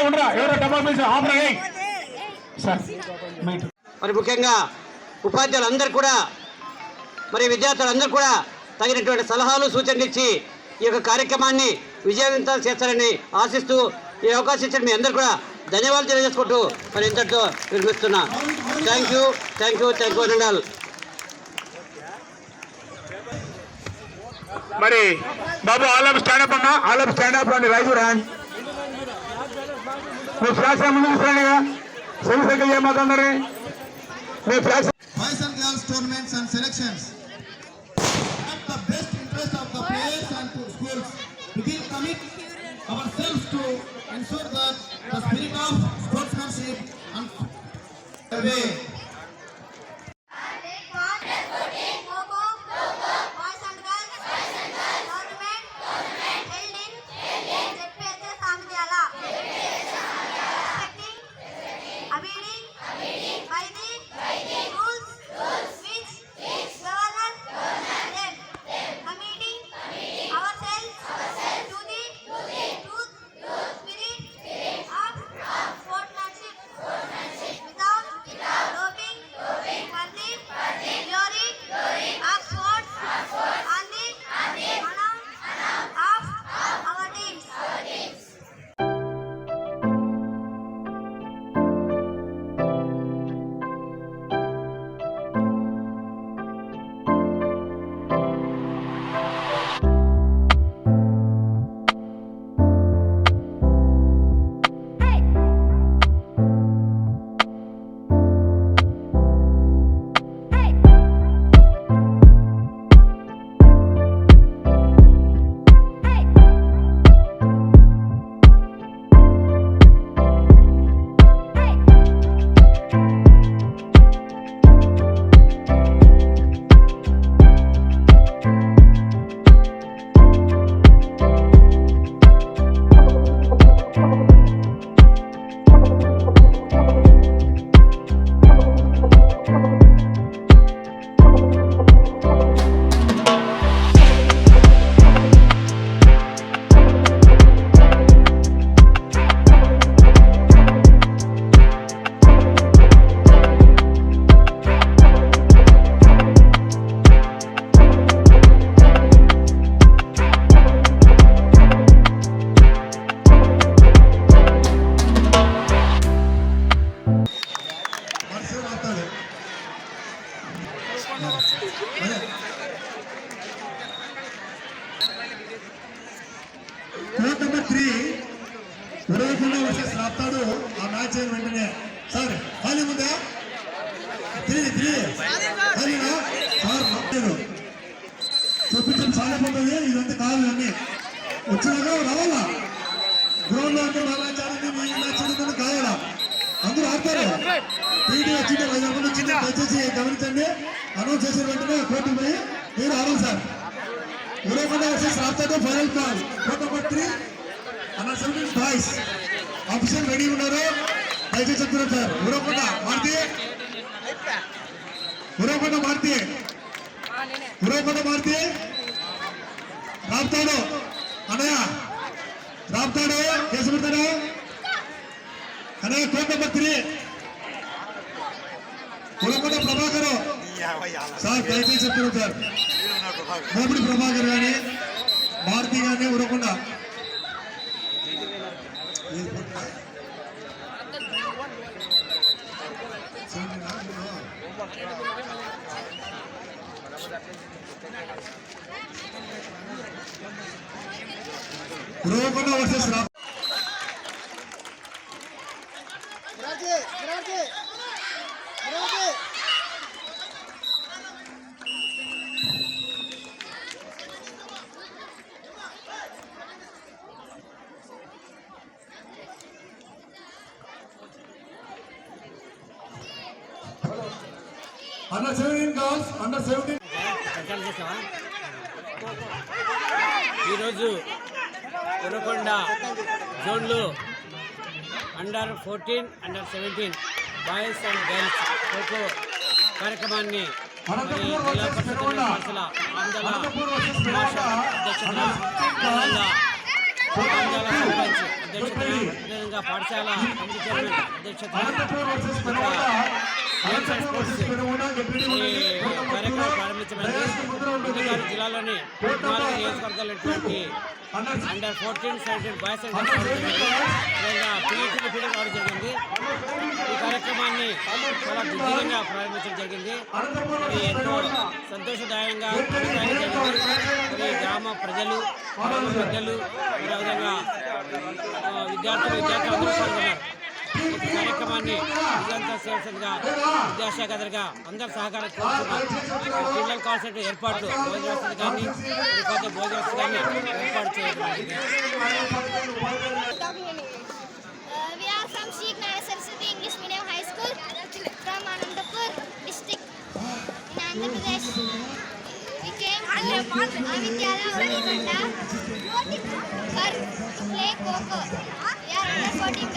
ఉండరా ఎవరో డబ్బా పీస్ సార్ మరి ముఖ్యంగా ఉపాధ్యాయులందరూ కూడా మరి విద్యార్థులందరూ కూడా తగినటువంటి సలహాలు సూచనలు ఇచ్చి ఈ యొక్క కార్యక్రమాన్ని విజయవంతం చేస్తారని ఆశిస్తూ ఈ అవకాశం ఇచ్చిన మీ అందరూ కూడా ధన్యవాదాలు తెలియజేసుకుంటూ మరి ఇంతటితో వినిపిస్తున్నా thank you thank you thank you అనండాల్ మరి బాబు ఆల్ ఆఫ్ స్టాండ్ అప్ అన్నా ఆల్ ఆఫ్ స్టాండ్ అప్ అండి రైజు రాండ్ ನೀವು ಫ್ಲಾಶ್ ಮುಗಿಸ್ಕೊಳ್ಳಿ ಸೆಮಿಸಕ್ಕೆ ಏನ್ ಮಾತಾಡ್ರಿ ನೀವು boys and girls tournaments and selections at the best interest of the players and schools we commit ourselves to ensure that the spirit of sportsmanship and way Abiding, abiding, abiding, abiding. సాగిపోతుంది ఇదంతా కాదు అన్ని వచ్చినాక రావాలా? గ్రౌండ్లో అంటే బాగా ఆడింది మీ మ్యాచ్ ఆడిందని కావాలా? అందరూ ఆడతారు టీడీ వచ్చింది ఐదు వందలు వచ్చింది దయచేసి గమనించండి. అనౌన్స్ చేసిన వెంటనే కోర్టు పోయి మీరు ఆడాలి sir. Uravakonda versus Raptadu final call. Number three. అన్న సెవెంటీన్ బాయ్స్. ఆఫీసర్ రెడీ ఉన్నారు? దయచేసి చెప్తున్నారు సార్. ఉరవకుండా మారుతి. ఉరవకుండా మారుతి. ఉరవకుండా మారుతి. రాపుతాడు. అన్నయ్య రాపుతాడు. కేసు పెడతాడు. అన్నయ్య court number three Uravakonda Prabhakar. Sir దయచేసి చెప్తున్నాం సార్. మోపిడి ప్రభాకర్ కానీ మారుతి కానీ you. ఉరవకుండా వర్సెస్ రా under seventeen girls under seventeen ఈరోజు ఉరకొండ జోన్లో under fourteen under seventeen boys and girls khokho కార్యక్రమాన్ని జిల్లా పరిషత్ పాఠశాల సర్పంచ్ అధ్యక్షతన అదేవిధంగా పాఠశాల కమిటీ చైర్మన్ అధ్యక్షతన గేమ్స్ అండ్ స్పోర్ట్స్ ఈ కార్యక్రమం ప్రారంభించబడింది జిల్లాలోని నాలుగు నియోజకవర్గాలైనటువంటి under fourteen seventeen boys and field రావడం జరిగింది. ఈ కార్యక్రమాన్ని చాలా దిగ్విజయంగా ప్రారంభించడం జరిగింది. మరి ఎంతో సంతోషదాయంగా జరిగింది. మరి గ్రామ ప్రజలు అదేవిధంగా ఆ, విద్యార్థులు విద్యార్థులు అందరూ పాల్గొన్నారు. ఈ కార్యక్రమాన్ని విజయంతా చేయాల్సిందిగా విద్యాశాఖ అధికారిగా అందరి సహకారం కోరుతున్నాం పిల్లలు కావాల్సిన ఏర్పాట్లు భోజన వసతి కానీ లేకపోతే భోజన వసతి కానీ ఏర్పాటు చేయడం Uh, we are from Sheikh Naya Saraswati English Medium High School from Anandapur district in Andhra Pradesh. We came to Avidyala Urukonda for to play Coco. We are under 14 girls.